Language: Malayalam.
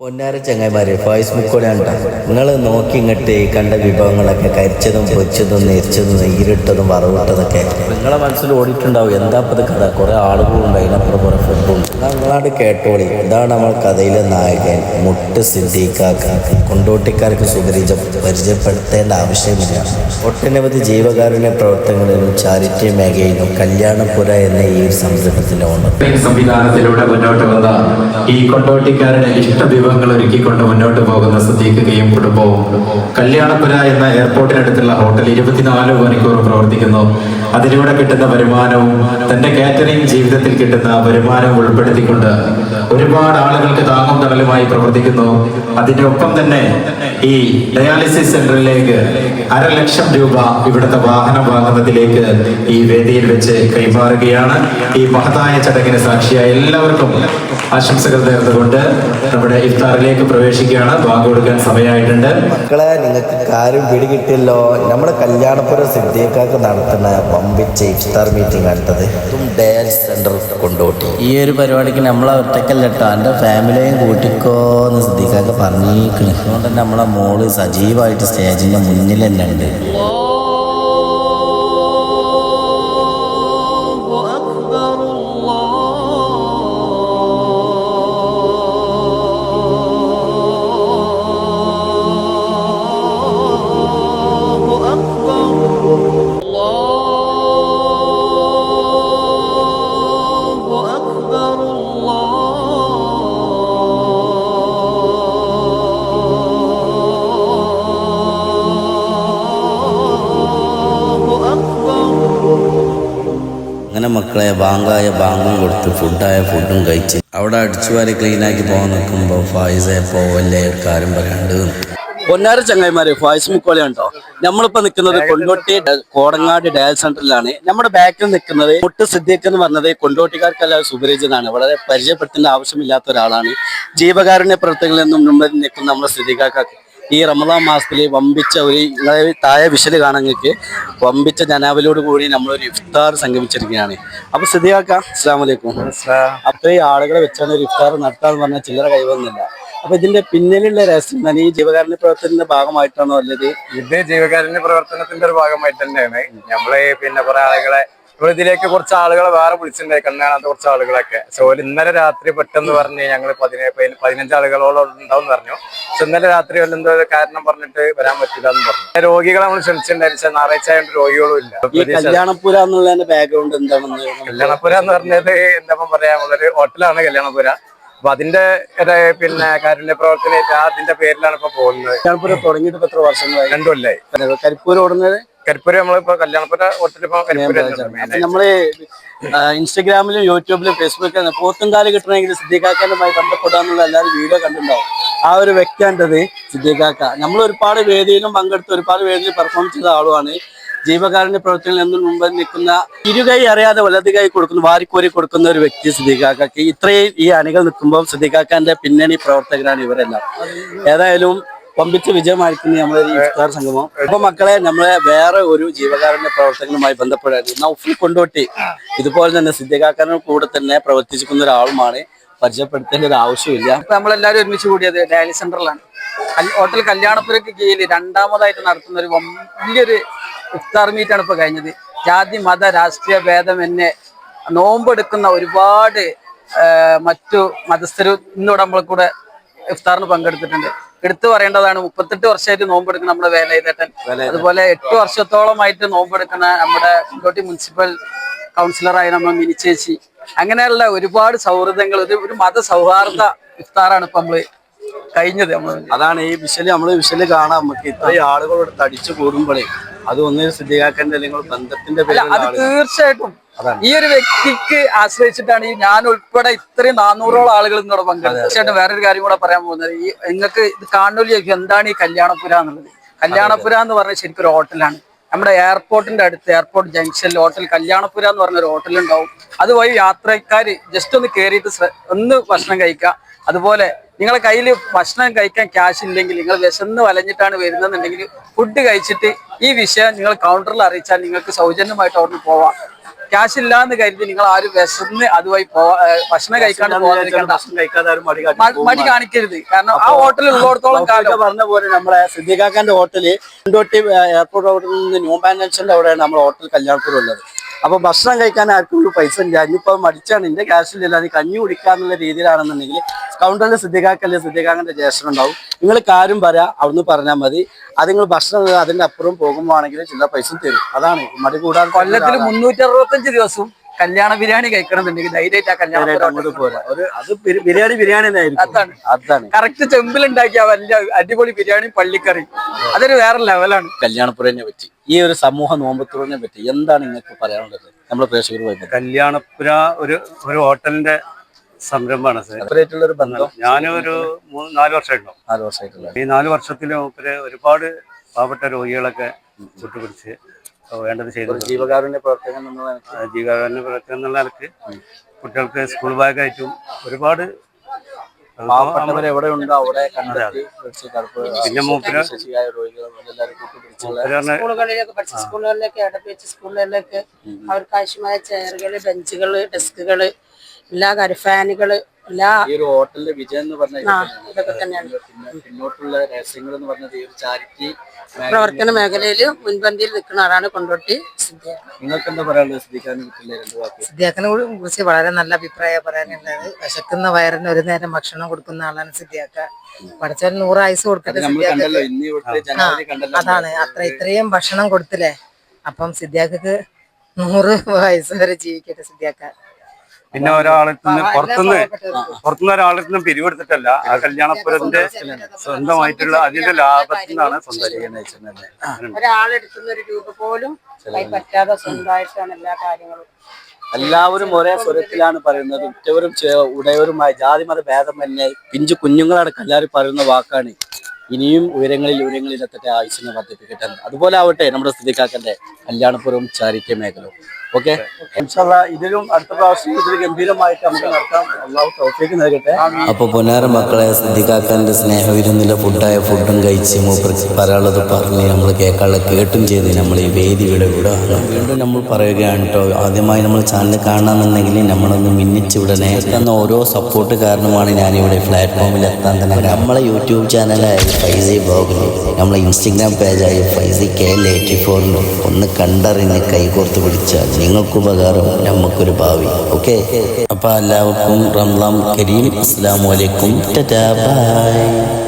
പൊന്നാര ചങ്ങായിമാരെ ഫേസ്ബുക്കിലാണ് നിങ്ങൾ നോക്കി ഇങ്ങോട്ട് ഈ കണ്ട വിഭവങ്ങളൊക്കെ കരിച്ചതും പൊച്ചതും നെരിച്ചതും നെയ്യിലിട്ടതും വറവിട്ടതൊക്കെ. നിങ്ങളെ മനസ്സിൽ ഓടിയിട്ടുണ്ടാവും. എന്താ ഇപ്പത് കഥ? കുറെ ആളുകളുണ്ട് അതിനപ്പുറം കുറെ ഫുഡുണ്ട് നിങ്ങളാണ്ട് കേട്ടോളി. ഇതാണ് നമ്മൾ കഥയിലെ നായകൻ മുട്ട് സിദ്ദീഖാക്ക. കൊണ്ടോട്ടിക്കാർക്ക് സുഖരിച്ച പരിചയപ്പെടുത്തേണ്ട ആവശ്യമില്ല. ഒട്ടനവധി ജീവകാരുണ്യ പ്രവർത്തനങ്ങളിലും ചാരിറ്റി മേഖലയിലും കല്യാണപുര എന്ന ഈ സംരംഭത്തിലുണ്ട് ട്രെയിൻ സംവിധാനത്തിലൂടെ മുന്നോട്ട് വന്ന ഈ കൊണ്ടോട്ടിക്കാരുടെ ഇഷ്ട വിഭവങ്ങൾ ഒരുക്കിക്കൊണ്ട് മുന്നോട്ട് പോകുന്ന സദ്യക്കുകയും കുടുംബവും കല്യാണപുര എന്ന എയർപോർട്ടിനടുത്തുള്ള ഹോട്ടൽ ഇരുപത്തിനാല് മണിക്കൂർ പ്രവർത്തിക്കുന്നു. അതിലൂടെ കിട്ടുന്ന വരുമാനവും തന്റെ കാറ്ററിംഗ് ജീവിതത്തിൽ കിട്ടുന്ന വരുമാനവും ഉൾപ്പെടുത്തിക്കൊണ്ട് ഒരുപാട് ആളുകൾക്ക് താങ്ങും തണലുമായി പ്രവർത്തിക്കുന്നു. അതിന്റെ ഒപ്പം തന്നെ ഈ ഡയാലിസിസ് സെന്ററിലേക്ക് അര ലക്ഷം രൂപ ഇവിടുത്തെ വാഹനം വാങ്ങുന്നതിലേക്ക് ഈ വേദിയിൽ വെച്ച് കൈമാറുകയാണ്. ഈ മഹത്തായ ചടങ്ങിന് സാക്ഷിയായ എല്ലാവർക്കും ആശംസകൾ നേർന്നുകൊണ്ട് നമ്മുടെ ഇഫ്താറിലേക്ക് പ്രവേശിക്കുകയാണ്. ബാങ്ക് കൊടുക്കാൻ സമയമായിട്ടുണ്ട്. മക്കളെ നിങ്ങൾക്ക് കാര്യം പിടികിട്ടില്ലോ നമ്മുടെ കല്യാണപുരം സിദ്ദീഖാക്ക് നടത്തുന്ന വമ്പിച്ച ഇഫ്താർ മീറ്റിംഗ് അടുത്തത് ഡയാലിസിസ് സെന്റർ കൊണ്ടോട്ടി ഈ ഒരു പരിപാടിക്ക് നമ്മളെ ഒറ്റക്കല്ല കേട്ടോ. എന്റെ ഫാമിലിയെയും കൂട്ടിക്കോ എന്ന് സിദ്ദീഖാക്ക് പറഞ്ഞിരിക്കണ്. അതുകൊണ്ട് തന്നെ നമ്മളെ മോൾ സജീവമായിട്ട് സ്റ്റേജിന്റെ മുന്നിൽ തന്നെ ഉണ്ട്. അങ്ങനെ മക്കളെ ബാങ്കായ ബാങ്കും കൊടുത്ത് ഫുഡായ ഫുഡും കഴിച്ച് അവിടെ അടിച്ചുവാരി ക്ലീനാക്കി പോകാൻ ഫായിസെ പോവല്ലേ ഒരു കാര്യം പറയാണ്ട്. പൊന്നാര ചങ്ങായിമാരെ ഫായിസ് മുക്കോളി ഉണ്ടോ നമ്മളിപ്പോ നിൽക്കുന്നത് കൊണ്ടോട്ടി കോടങ്ങാട് ഡയൽ സെന്ററിലാണ് നമ്മുടെ ബാക്കിൽ നിൽക്കുന്നത് മുട്ട് സിദ്ദീഖ് എന്ന് പറഞ്ഞത് കൊണ്ടോട്ടിക്കാർക്കെല്ലാം സുപരിചിതനാണ് വളരെ പരിചയപ്പെടുത്തേണ്ട ആവശ്യമില്ലാത്ത ഒരാളാണ്. ജീവകാരുണ്യ പ്രവർത്തകളിൽ നിന്നും മുമ്പിൽ നിൽക്കുന്ന നമ്മുടെ സിദ്ദീഖാക്കാക്ക് ഈ റമദാൻ മാസത്തിൽ വമ്പിച്ച ഒരു താഴെ വിശൽ കാണങ്ങൾക്ക് വമ്പിച്ച ജനാവലിയോട് കൂടി നമ്മളൊരു ഇഫ്താർ സംഗമിച്ചിരിക്കുകയാണ്. അപ്പൊ സിദ്ദീഖാക്ക അസ്സാം വലൈക്കും അത്രയും ആളുകളെ വെച്ചാണ് ഒരു ഇഫ്താർ നടത്താന്ന് പറഞ്ഞാൽ ചില്ലറ കൈവന്നില്ല. അപ്പൊ ഇതിന്റെ പിന്നിലുള്ള രഹസ്യം തന്നെ ഈ ജീവകാരുണ്യ പ്രവർത്തനത്തിന്റെ ഭാഗമായിട്ടാണോ അല്ലത്? ഇത് ജീവകാരുണ്യ പ്രവർത്തനത്തിന്റെ ഒരു ഭാഗമായിട്ട് തന്നെയാണ്. നമ്മൾ പിന്നെ കുറെ ആളുകളെ നമ്മൾ ഇതിലേക്ക് കുറച്ച് ആളുകളെ വേറെ വിളിച്ചിട്ടുണ്ടായി. കണ്ണാണാത്ത കുറച്ച് ആളുകളൊക്കെ. സോ ഇന്നലെ രാത്രി പെട്ടെന്ന് പറഞ്ഞ് ഞങ്ങൾ പതിനേഴ് പതിനഞ്ച് ആളുകളോളം ഉണ്ടാവും പറഞ്ഞു. പക്ഷെ ഇന്നലെ രാത്രി വല്ല എന്തോ കാരണം പറഞ്ഞിട്ട് വരാൻ പറ്റില്ല എന്ന് പറഞ്ഞു. രോഗികളെ നമ്മൾ ക്ഷണിച്ചിട്ടുണ്ടായിരുന്നു ഞായറാഴ്ച ആയതുകൊണ്ട് രോഗികളും ഇല്ല. കല്യാണപ്പുര എന്നുള്ളതിന്റെ ബാക്ക്ഗ്രൗണ്ട് എന്താണെന്ന് കല്യാണപുര എന്ന് പറഞ്ഞത് എന്താ പറയാ? നമ്മളൊരു ഹോട്ടലാണ് കല്യാണപുര അപ്പൊ അതിന്റെ പിന്നെ കാരുണ്യ പ്രവർത്തന അതിന്റെ പേരിലാണ് ഇപ്പൊ പോകുന്നത്. കല്യാണപ്പുര തുടങ്ങിയിട്ട് എത്ര വർഷങ്ങളായി? രണ്ടു കൊല്ലായി. കരിപ്പൂർ ഓടുന്നത് കരിപ്പൂര് നമ്മളിപ്പോ കല്യാണപ്പുര അപ്പൊ നമ്മൾ ഇൻസ്റ്റഗ്രാമിലും യൂട്യൂബിലും ഫേസ്ബുക്കിലും പോത്തുംകാൽ കിട്ടണമെങ്കിൽ സിദ്ധികാക്കാനുമായി ബന്ധപ്പെടാന്നുള്ള എല്ലാവരും വീഡിയോ കണ്ടിട്ടുണ്ടാവും. ആ ഒരു വ്യക്തിയാണ്ടത് സിദ്ധികാക്ക നമ്മൾ ഒരുപാട് വേദിയിലും പങ്കെടുത്ത് ഒരുപാട് വേദിയിൽ പെർഫോം ചെയ്ത ആളുമാണ്. ജീവകാരുണ്യ പ്രവർത്തനങ്ങളിൽ നിന്നും മുമ്പ് നിൽക്കുന്ന ഇരുകൈ അറിയാതെ വലത് കൈ കൊടുക്കുന്ന വാരിക്കോരി കൊടുക്കുന്ന ഒരു വ്യക്തി സിദ്ദീഖാക്കക്ക് ഇത്രയും ഈ അണികൾ നിൽക്കുമ്പോൾ സിദ്ദീഖാക്കാന്റെ പിന്നണി പ്രവർത്തകരാണ് ഇവരെല്ലാം. ഏതായാലും പമ്പിച്ച വിജയമായിരിക്കുന്നു നമ്മുടെ ഇഫ്താർ സംഗമം. അപ്പൊ മക്കളെ നമ്മളെ വേറെ ഒരു ജീവകാരുണ്യ പ്രവർത്തനങ്ങളുമായി ബന്ധപ്പെടാൻ നൗഫിൽ കൊണ്ടോട്ടി. ഇതുപോലെ തന്നെ സിദ്ധികാക്കാരുടെ കൂടെ തന്നെ പ്രവർത്തിച്ചിരിക്കുന്ന ഒരാളുമാണ്. പരിചയപ്പെടുത്തേണ്ട ഒരു ആവശ്യമില്ല. അപ്പൊ നമ്മളെല്ലാരും ഒരുമിച്ച് കൂടിയത് ഡയാലിസ് സെന്ററിലാണ്. ഹോട്ടൽ കല്യാണപ്പുരക്ക് കീഴിൽ രണ്ടാമതായിട്ട് നടത്തുന്ന ഒരു വലിയൊരു ഇഫ്താർ മീറ്റാണ് ഇപ്പൊ കഴിഞ്ഞത്. ജാതി മത രാഷ്ട്രീയ ഭേദം എന്നെ നോമ്പെടുക്കുന്ന ഒരുപാട് മറ്റു മതസ്ഥരും ഇന്നിവിടെ നമ്മളെ കൂടെ ഇഫ്താറിന് പങ്കെടുത്തിട്ടുണ്ട്. എടുത്തു പറയേണ്ടതാണ്. മുപ്പത്തെട്ട് വർഷമായിട്ട് നോമ്പെടുക്കുന്ന നമ്മുടെ വേലയിലേട്ടൻ അതുപോലെ എട്ട് വർഷത്തോളമായിട്ട് നോമ്പെടുക്കുന്ന നമ്മുടെ കുണ്ടോട്ടി മുനിസിപ്പൽ കൗൺസിലറായ നമ്മൾ മിനിച്ചേച്ചി അങ്ങനെയുള്ള ഒരുപാട് സൗഹൃദങ്ങൾ ഒരു ഒരു മത സൗഹാർദ്ദ ഇഫ്താറാണ് ഇപ്പൊ നമ്മൾ കഴിഞ്ഞത് നമ്മൾ. അതാണ് ഈ വിഷൽ നമ്മൾ വിഷൽ കാണാം. നമുക്ക് ഇത്രയും ആളുകളോട് തടിച്ചു കൂടുമ്പോഴേ അത് ഒന്നിനും സിദ്ധികാക്കന്റെ നിങ്ങൾ ബന്ധത്തിന്റെ പേര് അത് തീർച്ചയായിട്ടും. ഈ ഒരു വ്യക്തിക്ക് ആശ്രയിച്ചിട്ടാണ് ഈ ഞാൻ ഉൾപ്പെടെ ഇത്രയും നാനൂറോളം ആളുകൾ ഇന്നോട് പങ്കെടുത്തത്. തീർച്ചയായിട്ടും വേറൊരു കാര്യം കൂടെ പറയാൻ പോകുന്നത്. ഈ നിങ്ങൾക്ക് ഇത് കാണുന്നില്ല എന്താണ് ഈ കല്യാണപുര എന്നുള്ളത്? കല്യാണപുര എന്ന് പറഞ്ഞാൽ ശരിക്കും ഒരു ഹോട്ടലാണ്. നമ്മുടെ എയർപോർട്ടിന്റെ അടുത്ത് എയർപോർട്ട് ജംഗ്ഷനിൽ ഹോട്ടൽ കല്യാണപുര എന്ന് പറഞ്ഞ ഒരു ഹോട്ടൽ ഉണ്ടാവും അതുവഴി യാത്രക്കാർ ജസ്റ്റ് ഒന്ന് കയറിയിട്ട് ഒന്ന് ഭക്ഷണം കഴിക്കുക. അതുപോലെ നിങ്ങളെ കയ്യിൽ ഭക്ഷണം കഴിക്കാൻ ക്യാഷ് ഇല്ലെങ്കിൽ നിങ്ങൾ വിശന്ന് വലഞ്ഞിട്ടാണ് വരുന്നതെന്നുണ്ടെങ്കിൽ ഫുഡ് കഴിച്ചിട്ട് ഈ വിഷയം നിങ്ങൾ കൗണ്ടറിൽ അറിയിച്ചാൽ നിങ്ങൾക്ക് സൗജന്യമായിട്ട് അവിടുന്ന് പോവാം. ക്യാഷ് ഇല്ലാന്ന് കരുതി നിങ്ങൾ ആരും വിശന്ന് അതുമായി ഭക്ഷണം കഴിക്കാണ്ട് ആരും മടി കാണിക്കരുത്. കാരണം ആ ഹോട്ടലിൽ ഉള്ളിടത്തോളം കാലം പറഞ്ഞ പോലെ നമ്മളെ സിദ്ദിഖാക്കാന്റെ ഹോട്ടൽ എയർപോർട്ട് റോഡിൽ നിന്ന് ന്യൂ മാനേജറിന്റെ അവിടെയാണ് നമ്മുടെ ഹോട്ടൽ കല്യാണപ്പുരം ഉള്ളത്. അപ്പൊ ഭക്ഷണം കഴിക്കാൻ ആർക്കും ഒരു പൈസ ഇല്ല. ഇനിയിപ്പോ മടിച്ചാണ്. എന്റെ ക്യാഷില്ല നീ കഞ്ഞി കുടിക്കാന്നുള്ള രീതിയിലാണെന്നുണ്ടെങ്കിൽ കൗണ്ടറിൽ സിദ്ധികാക്കല്ലേ സിദ്ധികാക്കന്റെ ജ്യേഷ്ഠൻ ഉണ്ടാവും. നിങ്ങൾ കാര്യം പറയാ അവിടുന്ന് പറഞ്ഞാൽ മതി. അത് നിങ്ങൾ ഭക്ഷണം അതിന്റെ അപ്പുറം പോകുമ്പോഴാണെങ്കിൽ ചില പൈസ തരും. അതാണ് മടി കൂടാതെ കൊല്ലത്തിൽ മുന്നൂറ്റി അറുപത്തഞ്ച് ദിവസവും കല്യാണ ബിരിയാണി കഴിക്കണമെന്നുണ്ടെങ്കിൽ ധൈര്യമായിട്ട് ആ കല്യാണം അങ്ങോട്ട് പോരാ. ഒരു അത് ബിരിയാണി ബിരിയാണി അതാണ്. അതാണ്. കറക്റ്റ് ചെമ്പിലുണ്ടാക്കിയ വലിയ അടിപൊളി ബിരിയാണി പള്ളിക്കറി. അതൊരു വേറെ ലെവലാണ് കല്യാണപ്പുരനെ പറ്റി ഈ ഒരു സമൂഹ നോമ്പത്തുറിനെ പറ്റി എന്താണ് നിങ്ങൾക്ക് പറയാനുള്ളത്? നമ്മുടെ പ്രേക്ഷകരുമായി കല്യാണപ്പുര ഒരു ഒരു ഹോട്ടലിന്റെ സംരംഭമാണ് സാർ സെപ്പറേറ്റുള്ള ഒരു ബന്ധം? ഞാനൊരു മൂന്ന് നാല് വർഷമായിട്ടുണ്ടോ നാല് വർഷമായിട്ടുള്ള. ഈ നാല് വർഷത്തിൽ ഒരുപാട് പാവപ്പെട്ട രോഗികളൊക്കെ കൂട്ടുപിടിച്ച് വേണ്ടത് ചെയ്തു ജീവകാരുണ്യ പ്രവർത്തകൻ ജീവകാരുണ്യ എന്നുള്ള നിലയ്ക്ക് കുട്ടികൾക്ക് സ്കൂൾ ബാഗായിട്ടും ഒരുപാട് പാവപ്പെട്ടവർ എവിടെ ഉണ്ടോ അവിടെ കണ്ടെത്തി വെച്ച് കറുപ്പ് പിന്നെ മൂപ്പര് സ്കൂളുകളിലൊക്കെ അടപ്പിച്ച സ്കൂളുകളിലൊക്കെ അവർക്ക് ആവശ്യമായ ചെയറുകൾ ബെഞ്ചുകൾ ഡെസ്കുകൾ എല്ലാ കരഫാനുകൾ ഫാനുകൾ എല്ലാ ഈ ഒരു ഹോട്ടലിന്റെ വിജയം എന്ന് പറഞ്ഞാൽ ആ, ഇതൊക്കെ തന്നെയാണ്. പിന്നോട്ടുള്ള രഹസ്യങ്ങൾ എന്ന് പറഞ്ഞത് ഈ ഒരു ചാരിറ്റി പ്രവർത്തന മേഖലയിൽ മുൻപന്തിയിൽ നിൽക്കുന്ന ആളാണ് കൊണ്ടോട്ടി നിങ്ങൾക്ക് എന്താ പറയാനുള്ളത് സിദ്ദിഖിനെ കുറിച്ച് വളരെ നല്ല അഭിപ്രായം പറയാനുള്ളത്. വിശക്കുന്ന വയറിന് ഒരു നേരം ഭക്ഷണം കൊടുക്കുന്ന ആളാണ് സിദ്ധിയാക്ക. പഠിച്ചാൽ നൂറ് ആയുസ് കൊടുക്കട്ടെ നമ്മൾ കണ്ടല്ലോ സിദ്ദിഖക്ക് ഇന്ന് കണ്ടല്ലോ. അതാണ്. അത്ര ഇത്രയും ഭക്ഷണം കൊടുത്തില്ലേ? അപ്പം സിദ്ദിഖക്ക് നൂറ് വയസ്സ് വരെ ജീവിക്കട്ടെ സിദ്ദിഖ പിന്നെ ഒരാളിൽ നിന്ന് പുറത്തുനിന്ന് പുറത്തുനിന്ന് ഒരാളിൽ നിന്നും പിരിവെടുത്തിട്ടല്ല ആ കല്യാണപ്പുരത്തിന്റെ സ്വന്തമായിട്ടുള്ള അതിന്റെ ലാഭത്തിൽ നിന്നാണ് സ്വന്തം ഒരു രൂപ പോലും കൈ പറ്റാതെ സ്വന്തമായിട്ടാണ് എല്ലാ കാര്യങ്ങളും. എല്ലാവരും ഒരേ സ്വരത്തിലാണ് പറയുന്നത്. ഉറ്റവരും ഉടയവരുമായ ജാതി മത തന്നെ പിഞ്ചു കുഞ്ഞുങ്ങളടക്കം എല്ലാവരും പറയുന്ന വാക്കാണ്. ഇനിയും ഉയരങ്ങളിൽ ഉയരങ്ങളിൽ എത്തട്ടെ ആയുസിനെ വർദ്ധിപ്പിക്കട്ടെ അതുപോലെ ആവട്ടെ നമ്മുടെ സ്ഥിതിക്കാക്കന്റെ കല്യാണപുരം ചാരിത്യ മേഖലവും ഓക്കെ. ഇതിലും അടുത്ത പ്രാവശ്യം ഇതിൽ ഗംഭീരമായിട്ട് നമുക്ക് നടത്താം. അള്ളാഹു തൗഫീക്ക് നൽകട്ടെ. അപ്പൊ പൊന്നാര മക്കളെ സിദ്ധിക്കാക്കാന്റെ സ്നേഹവിരുന്നിലെ ഫുഡായ ഫുഡും കഴിച്ച് മൂപ്പർക്ക് പറയാനുള്ളത് പറഞ്ഞ് നമ്മൾ കേൾക്കാനുള്ള കേട്ടും ചെയ്ത് നമ്മൾ ഈ വേദിയുടെ ഇവിടെ വീണ്ടും നമ്മൾ പറയുകയാണ് കേട്ടോ ആദ്യമായി നമ്മൾ ചാനൽ കാണാമെന്നുണ്ടെങ്കിൽ നമ്മളൊന്ന് മിന്നിച്ച് ഇവിടെ എന്ന ഓരോ സപ്പോർട്ട് കാരണമാണ് ഞാനിവിടെ പ്ലാറ്റ്ഫോമിൽ എത്താൻ തന്നെ. നമ്മളെ യൂട്യൂബ് ചാനലായ ഫൈസി ബ്ലോഗിൽ നമ്മളെ ഇൻസ്റ്റഗ്രാം പേജായ ഫൈസി കെ എൽ എയ്റ്റി ഫോറിലും ഒന്ന് കണ്ടറിഞ്ഞ് കൈകോർത്ത് പിടിച്ചാൽ നിങ്ങൾക്ക് ഉപകാരം നമുക്കൊരു ഭാവി. ഓക്കെ? അപ്പൊ എല്ലാവർക്കും റംലാം കരീം. അസ്സാം വലൈക്കും ബൈ